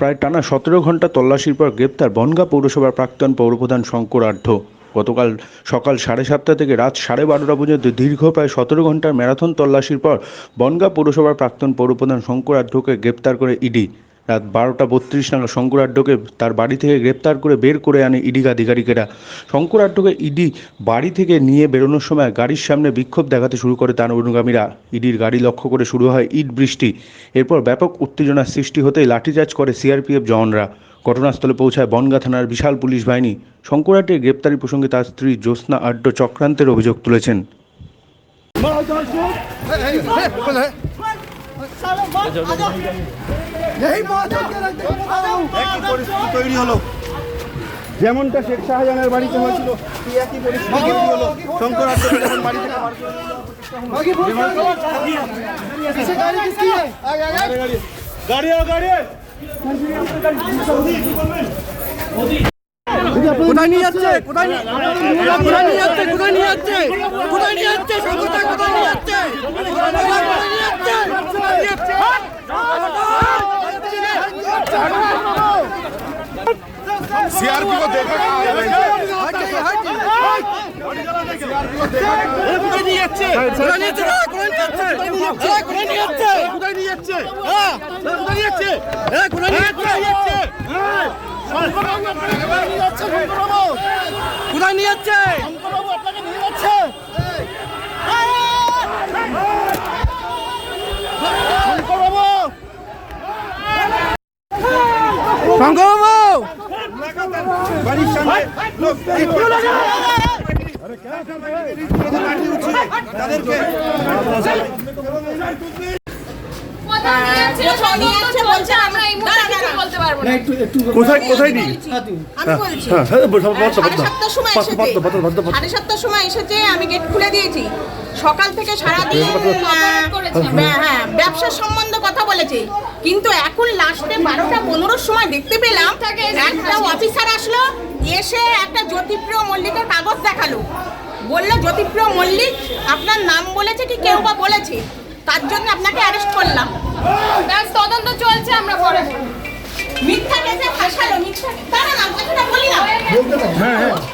প্রায় টানা সতেরো ঘণ্টা তল্লাশির পর গ্রেপ্তার বনগা পৌরসভার প্রাক্তন পৌরপ্রধান শঙ্কর আঢ্য গতকাল সকাল সাড়ে সাতটা থেকে রাত সাড়ে বারোটা পর্যন্ত দীর্ঘ প্রায় সতেরো ঘণ্টার ম্যারাথন তল্লাশির পর বনগাঁ পৌরসভার প্রাক্তন পৌরপ্রধান শঙ্কর আঢ্যকে গ্রেপ্তার করে ইডি। রাত বারোটা বত্রিশ নাগাদ শঙ্কর আড্ডকে তার বাড়ি থেকে গ্রেপ্তার করে বের করে আনে ইডি আধিকারিকেরা শঙ্কর আড্ডকে ইডি বাড়ি থেকে নিয়ে বেরোনোর সময় গাড়ির সামনে বিক্ষোভ দেখাতে শুরু করে তার অনুগামীরা ইডির গাড়ি লক্ষ্য করে শুরু হয় ইট বৃষ্টি এরপর ব্যাপক উত্তেজনার সৃষ্টি হতেই লাঠিচার্জ করে সিআরপিএফ জওয়ানরা ঘটনাস্থলে পৌঁছায় বনগাঁ থানার বিশাল পুলিশ বাহিনী শঙ্কর আড্ডের গ্রেপ্তারি প্রসঙ্গে তার স্ত্রী জ্যোৎস্না আড্ড চক্রান্তের অভিযোগ তুলেছেন তৈরি হলো। যেমনটা শেখ শাহজাহানের বাড়িতে হয়েছিল একই পরিস্থিতি তৈরি হলো। শঙ্কর আচার্য যখন বাড়ি থেকে বার নিয়ে কোথায় নিয়ে যাচ্ছে? কোথায় কোথায় নিয়ে যাচ্ছে? কোথায় নিয়ে যাচ্ছে? কোথায় নিয়ে যাচ্ছে? কোথায় নিয়ে যাচ্ছে কোথায় নিয়ে যাচ্ছে सीआरपी को देखा কোথায় নিয়ে যাচ্ছে কোথায় নিয়ে যাচ্ছে কোথায় বাড়ির সামনে লোক তাদেরকে সাড়ে সময় এসেছে আমি গেট খুলে দিয়েছি সকাল থেকে সারাদিন সম্বন্ধে কথা বলেছে কিন্তু এখন লাস্টে বারোটা পনেরোর সময় দেখতে পেলাম একটা অফিসার আসলো এসে একটা জ্যোতিপ্রিয় মল্লিকের কাগজ দেখাল বলল জ্যোতিপ্রিয় মল্লিক আপনার নাম বলেছে কি? কেউ বা বলেছে? তার জন্য আপনাকে অ্যারেস্ট করলাম। তদন্ত চলছে আমরা পরে মিথ্যা কেসে ফাঁসালো মিথ্যা দাঁড়া না কথাটা বলি না।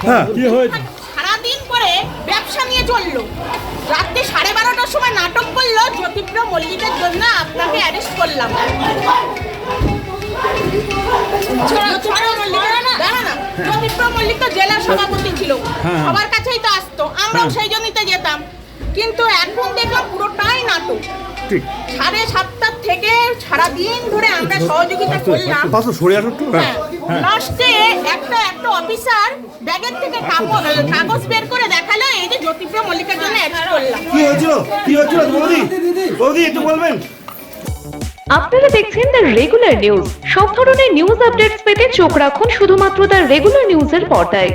হ্যাঁ কি হয়েছে? সারাদিন পরে ব্যবসা নিয়ে চলল। রাত্রি সাড়ে বারোটার সময় নাটক করল জ্যোতিপ্রিয় মল্লিকের জন্য আপনাকে অ্যারেস্ট করলাম। মল্লিক তো জেলার সভাপতি ছিল। সবার কাছেই তো আসতো। আমরাও সেই জন্যই তো যেতাম। কিন্তু এখন দেখলাম পুরোটাই নাটক। ঠিক। সাড়ে সাতটার থেকে সারাদিন ধরে আমরা সহযোগিতা করলাম। সরে আসুন হ্যাঁ। লাস্টে একটা একটা অফিসার ব্যাগের থেকে কাগজ কাগজ বের করে দেখাল এই যে জ্যোতিপ্রিয় মল্লিকের জন্য করলাম। কি হয়েছিল? কি হয়েছিল? বৌদি? বৌদি একটু বলবেন। আপনারা দেখছেন দ্য রেগুলার নিউজ সব ধরনের নিউজ আপডেটস পেতে চোখ রাখুন শুধুমাত্র দ্য রেগুলার নিউজের পর্দায়।